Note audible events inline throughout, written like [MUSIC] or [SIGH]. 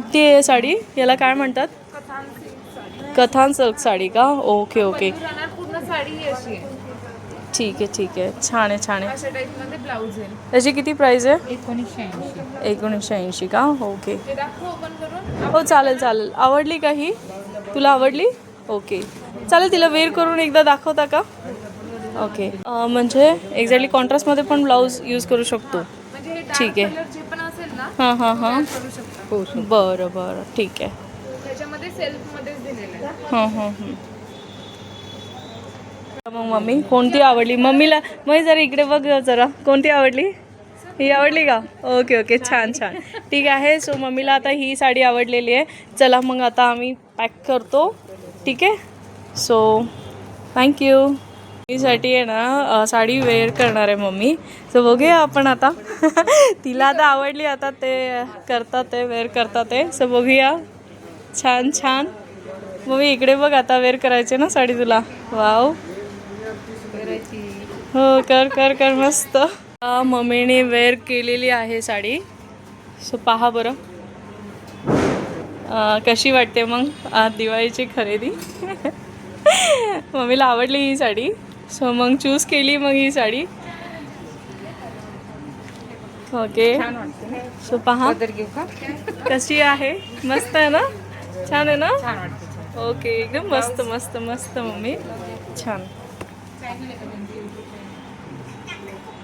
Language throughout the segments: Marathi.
कुठली आहे साडी. याला काय म्हणतात? कथान सिल्क साडी का? ओके ओके राहणार पूर्ण साडी ही अशी आहे. ठीक आहे ठीक आहे. छान आहे छान आहे. अशा टाईपमध्ये ब्लाऊज आहे. त्याची किती प्राईज आहे? एकोणीसशे ऐंशी. एकोणीसशे ऐंशी का? ओके ते दाखव ओपन करून. हो चालेल चालेल. आवडली का ही? तुला आवडली? ओके चालेल तिला वेअर करून एकदा दाखवता का? ओके अं, म्हणजे एक्झॅक्टली कॉन्ट्रास्टमध्ये पण ब्लाऊज यूज करू शकतो. म्हणजे हे ठीक आहे. कलर जे पण असेल ना हां हां हां. करू शकता बरं बरं. ठीक आहे. त्याच्यामध्ये सेल्फ मध्येच दिलेलं आहे. हां हां हां. मग मम्मी कोणती आवडली? मम्मीला मग जरा इकडे बघ जरा. कोणती आवडली? ही आवडली का? Okay okay. छान छान. ठीक आहे. सो मम्मीला आता ही साडी आवडलेली आहे. चला मग आता आम्ही पॅक करतो. ठीक आहे? सो थँक्यू साठी आहे ना साडी वेअर करणार आहे मम्मी. सो बघूया आपण आता. [LAUGHS] तिला आता आवडली आता ते करतात ते वेअर करतात ते. सो बघूया. छान छान. मम्मी इकडे बघ आता वेअर करायचे ना साडी तुला. वाव हो कर कर कर मस्त. मम्मीने वेअर केलेली आहे साडी. सो पहा बरं. कशी वाटते मग दिवाळीची खरेदी? [LAUGHS] मम्मीला आवडली ही साडी. सो मग चूज केली मग ही साडी. ओके सो पहा. कशी आहे? मस्त आहे ना? छान आहे ना? ओके एकदम मस्त मस्त मस्त मम्मी. छान.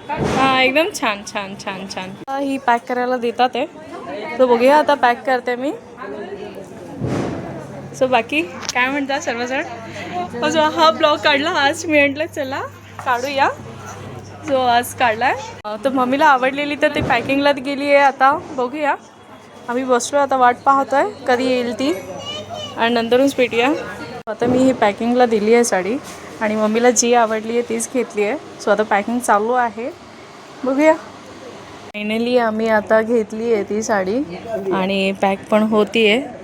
हां एकदम छान छान छान छान. हा, ही पॅक करायला देतात आहे. तो बघूया आता पॅक करते मी. सो बाकी काय म्हणता सर्वजण? जो हा ब्लॉग काढला आज मी म्हटलं चला काढूया. जो आज काढला आहे तर मम्मीला आवडलेली तर ती पॅकिंगलाच गेली आहे आता. बघूया. आम्ही बसलो आता वाट पाहतोय कधी येईल ती. आणि नंतरच भेटूया. आता मी ही पॅकिंगला दिली आहे साडी. आणि मम्मीला जी आवडली आहे तीच घेतली आहे. सो आता पॅकिंग चालू आहे. बघूया. फायनली आम्ही आता घेतली आहे ती साडी. आणि पॅक पण होती आहे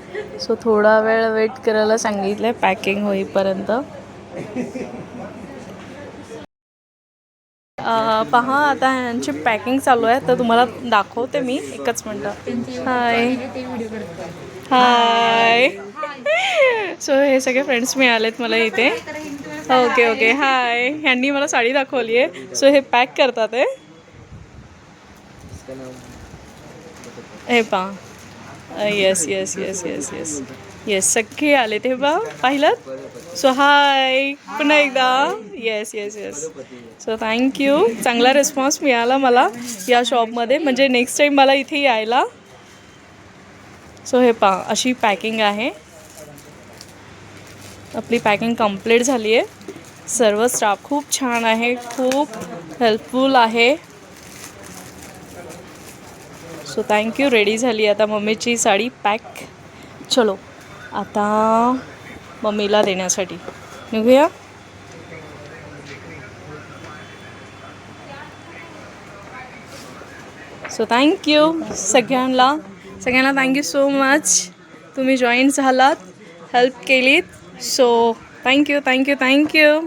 सो थोडा वेळ वेट करायला सांगितलं आहे पॅकिंग होईपर्यंत पहा आता ह्यांची पॅकिंग चालू आहे तर तुम्हाला दाखवते मी एकच मिनटं. हाय हाय सो हे सगळे फ्रेंड्स मिळालेत मला इथे. ओके ओके हाय ह्यांनी मला साडी दाखवली आहे. सो हे पॅक करतात हे पहा. Yes yes yes yes yes yes सगळे आले ते बा पाहिलं? सो हाय पुन्हा एकदा. Yes yes yes so thank you चांगला रिस्पॉन्स मिळाला मला या शॉपमध्ये म्हणजे नेक्स्ट टाईम मला इथे यायला. सो हे पा अशी पॅकिंग आहे. आपली पॅकिंग कंप्लीट झाली आहे सर्व स्टाफ खूप छान आहे खूप हेल्पफुल आहे. सो थँक्यू रेडी झाली आता मम्मीची साडी पॅक चलो आता मम्मीला देण्यासाठी. निघूया? सो थँक्यू सगळ्यांना. सगळ्यांना थँक्यू सो मच तुम्ही जॉईन झालात हेल्प केलीत. So thank you thank you thank you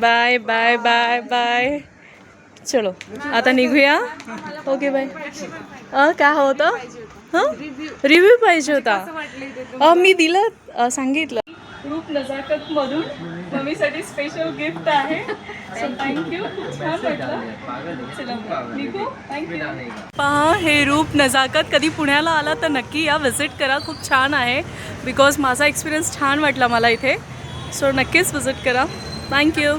bye bye bye bye चलो आता निघूया. ओके बाय अ काय होतं? हां? रिव्ह्यू पाहिजे होता. अ, मी दिलं सांगितलं. रूप नजाकत मधून मम्मीसाठी स्पेशल गिफ्ट आहे. सो थँक्यू छान पहा हे रूप नजाकत कधी पुण्याला आला तर नक्की या विजिट करा. खूप छान आहे. बिकॉज माझा एक्सपिरियन्स छान वाटला मला इथे. सो नक्कीच विजिट करा. थँक्यू